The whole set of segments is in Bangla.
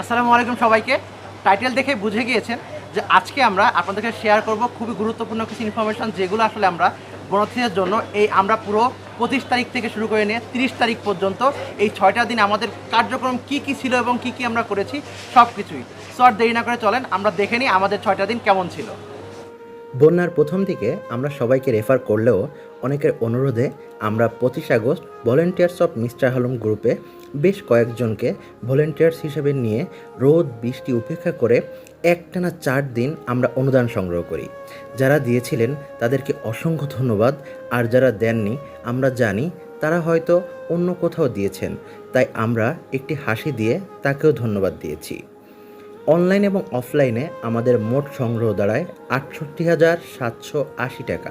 আসসালামু আলাইকুম সবাইকে। টাইটেল দেখে বুঝে গিয়েছেন যে আজকে আমরা আপনাদেরকে শেয়ার করব খুবই গুরুত্বপূর্ণ কিছু ইনফরমেশন যেগুলো আসলে আমরা বনথিনের জন্য এই আমরা পুরো পঁচিশ তারিখ থেকে শুরু করে নিয়ে তিরিশ তারিখ পর্যন্ত এই ছয়টা দিন আমাদের কার্যক্রম কি কি ছিল এবং কি কি আমরা করেছি সব কিছুই সর দেরি না করে চলেন, আমরা দেখে নিই আমাদের ছয়টা দিন কেমন ছিল। বন্যার প্রথম দিকে আমরা সবাইকে রেফার করলেও অনেকের অনুরোধে আমরা পঁচিশ August volunteers of mister Halum গ্রুপে বেশ কয়েকজনকে ভলেন্টিয়ার্স হিসেবে নিয়ে রোদ, বৃষ্টি উপেক্ষা করে একটানা চার দিন আমরা অনুদান সংগ্রহ করি। যারা দিয়েছিলেন তাদেরকে অসংখ্য ধন্যবাদ। আর যারা দেননি, আমরা জানি তারা হয়তো অন্য কোথাও দিয়েছেন। তাই আমরা একটি হাসি দিয়ে তাকেও ধন্যবাদ দিয়েছি। অনলাইন এবং অফলাইনে আমাদের মোট সংগ্রহ দাঁড়ায় আটষট্টি হাজার সাতশো আশি টাকা।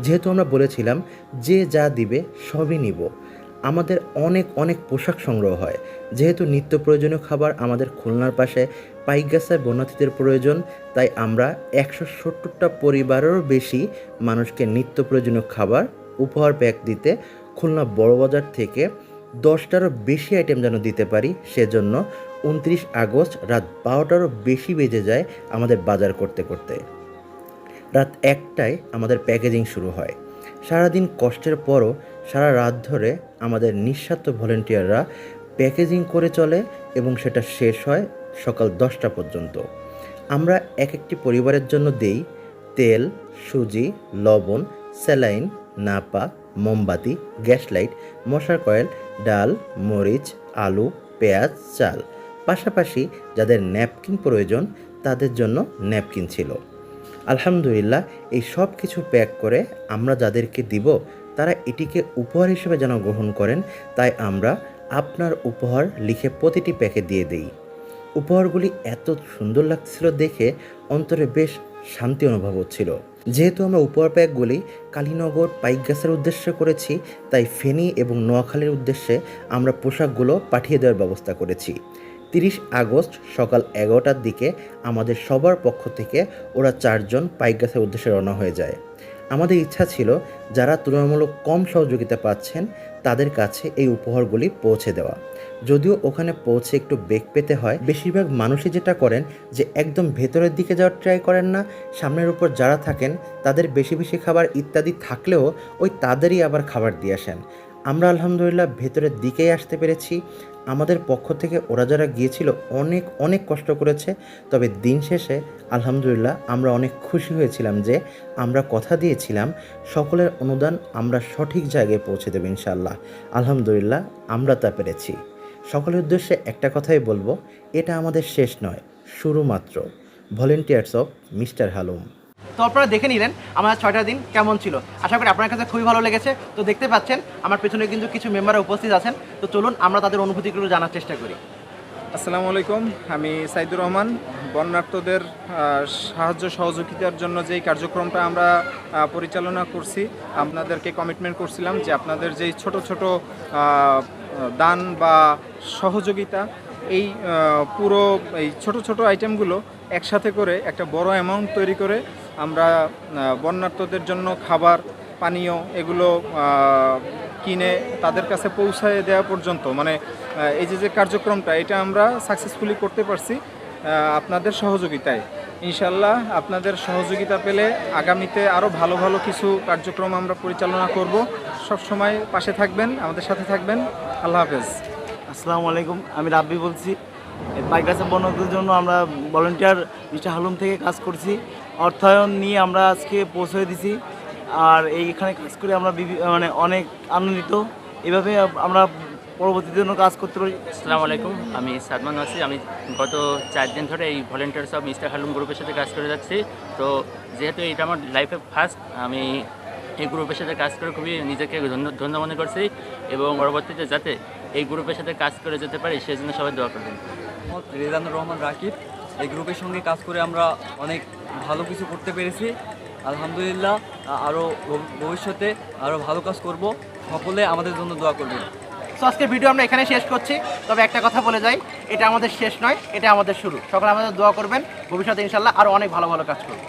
যেহেতু আমরা বলেছিলাম যে যা দিবে সবই নিব। আমাদের অনেক অনেক পোশাক সংগ্রহ হয়। যেহেতু নিত্য প্রয়োজনীয় খাবার আমাদের খুলনার পাশে পাইকগাছায় বন্যার্থীদের প্রয়োজন, তাই আমরা একশো সত্তরটা পরিবারেরও বেশি মানুষকে নিত্য প্রয়োজনীয় খাবার, উপহার প্যাক দিতে খুলনা বড়বাজার থেকে দশটারও বেশি আইটেম যেন দিতে পারি, সেজন্য উনত্রিশ আগস্ট রাত বারোটারও বেশি বেজে যায় আমাদের বাজার করতে করতে। রাত একটায় আমাদের প্যাকেজিং শুরু হয়। সারাদিন কষ্টের পরও সারা রাত ধরে আমাদের নিঃস্বার্থ ভলেন্টিয়াররা প্যাকেজিং করে চলে এবং সেটা শেষ হয় সকাল দশটা পর্যন্ত। আমরা এক একটি পরিবারের জন্য দেই তেল, সুজি, লবণ, স্যালাইন, নাপা মোমবাতি গ্যাস লাইট মশার কয়েল, ডাল, মরিচ, আলু, পেঁয়াজ, চাল। পাশাপাশি যাদের ন্যাপকিন প্রয়োজন, তাদের জন্য ন্যাপকিন ছিল। আলহামদুলিল্লাহ, এই সব কিছু প্যাক করে আমরা যাদেরকে দিব, তারা এটিকে উপহার হিসেবে যেন গ্রহণ করেন, তাই আমরা আপনার উপহার লিখে প্রতিটি প্যাকে দিয়ে দেই। উপহারগুলি এত সুন্দর লাগছিল দেখে অন্তরে বেশ শান্তি অনুভব হচ্ছিল। যেহেতু আমরা উপহার প্যাকগুলি কালীনগর, পাইকগাছের উদ্দেশ্যে করেছি, তাই ফেনী এবং নোয়াখালীর উদ্দেশ্যে আমরা পোশাকগুলো পাঠিয়ে দেওয়ার ব্যবস্থা করেছি। তিরিশ আগস্ট সকাল এগারোটার দিকে আমাদের সবার পক্ষ থেকে ওরা চারজন পাইকগাছের উদ্দেশ্যে রওনা হয়ে যায়। আমাদের ইচ্ছা ছিল যারা তুলনামূলক কম সহযোগিতা পাচ্ছেন, তাদের কাছে এই উপহারগুলি পৌঁছে দেওয়া। যদিও ওখানে পৌঁছে একটু বেগ পেতে হয়, বেশিরভাগ মানুষই যেটা করেন যে একদম ভেতরের দিকে যাওয়ার ট্রাই করেন না, সামনের উপর যারা থাকেন, তাদের বেশি বেশি খাবার ইত্যাদি থাকলেও ওই তাদেরই আবার খাবার দিয়ে আসেন। আমরা আলহামদুলিল্লাহ ভেতরের দিকেই আসতে পেরেছি। আমাদের পক্ষ থেকে ওরা যারা গিয়েছিল অনেক অনেক কষ্ট করেছে। তবে দিন শেষে আলহামদুলিল্লাহ আমরা অনেক খুশি হয়েছিলাম যে আমরা কথা দিয়েছিলাম। সকলের অনুদান আমরা সঠিক জায়গায় পৌঁছে দেব ইনশাল্লাহ আলহামদুলিল্লাহ আমরা তা পেরেছি। সকলের উদ্দেশ্যে একটা কথাই বলব, এটা আমাদের শেষ নয়, শুরু মাত্র। ভলেন্টিয়ার্স অফ মিস্টার হালুম তো আপনারা দেখে নিলেন আমাদের ছয়টা দিন কেমন ছিল। আশা করি আপনার কাছে খুবই ভালো লেগেছে। তো দেখতে পাচ্ছেন, আমার পেছনে কিন্তু কিছু মেম্বার উপস্থিত আছেন। তো চলুন আমরা তাদের অনুভূতিগুলো জানার চেষ্টা করি। আসসালামু আলাইকুম, আমি সাইদুর রহমান। বন্যার্থদের সাহায্য সহযোগিতার জন্য যেই কার্যক্রমটা আমরা পরিচালনা করছি, আপনাদেরকে কমিটমেন্ট করছিলাম যে আপনাদের যেই ছোট ছোট দান বা সহযোগিতা, এই পুরো, এই ছোট ছোট আইটেমগুলো একসাথে করে, একটা বড় অ্যামাউন্ট তৈরি করে আমরা বন্যার্থদের জন্য খাবার, পানীয় এগুলো কিনে তাদের কাছে পৌঁছায় দেওয়া পর্যন্ত। মানে এই যে যে কার্যক্রমটা, এটা আমরা সাকসেসফুলি করতে পারছি আপনাদের সহযোগিতায়। ইনশাল্লাহ আপনাদের সহযোগিতা পেলে আগামীতে আরও ভালো ভালো কিছু কার্যক্রম আমরা পরিচালনা করব। সব সময় পাশে থাকবেন, আমাদের সাথে থাকবেন। আল্লাহ হাফেজ। আসসালামু আলাইকুম, আমি রাব্বি বলছি। বাইকাসে বন্যদের জন্য আমরা ভলেন্টিয়ার মিস্টার হালুম থেকে কাজ করছি। অর্থায়ন নিয়ে আমরা আজকে পৌঁছে দিছি। আর এইখানে কাজ করে আমরা বিভি- মানে অনেক আনন্দিত। এভাবে আমরা পরবর্তীতে জন্য কাজ করতে পারি। আসসালামু আলাইকুম আমি সাদমান ওয়াসি আমি গত চার দিন ধরে এই ভলেন্টিয়ার্স অফ মিস্টার হালুম গ্রুপের সাথে কাজ করে যাচ্ছি। তো যেহেতু এটা আমার লাইফে ফার্স্ট আমি এই গ্রুপের সাথে কাজ করে খুবই নিজেকে ধন্য ধন্য মনে করছি এবং পরবর্তীতে যাতে এই গ্রুপের সাথে কাজ করে যেতে পারি সেই জন্য সবাই দোয়া করবেন। রেজানুর রহমান রাকিব। এই গ্রুপের সঙ্গে কাজ করে আমরা অনেক ভালো কিছু করতে পেরেছি। আলহামদুলিল্লাহ আরও ভবিষ্যতে আরও ভালো কাজ করব। সকলে আমাদের জন্য দোয়া করবেন। সো আজকের ভিডিও আমরা এখানে শেষ করছি। তবে একটা কথা বলে যাই, এটা আমাদের শেষ নয়, এটা আমাদের শুরু। সকলে আমাদের দোয়া করবেন। ভবিষ্যতে ইনশাল্লাহ আরও অনেক ভালো ভালো কাজ করব।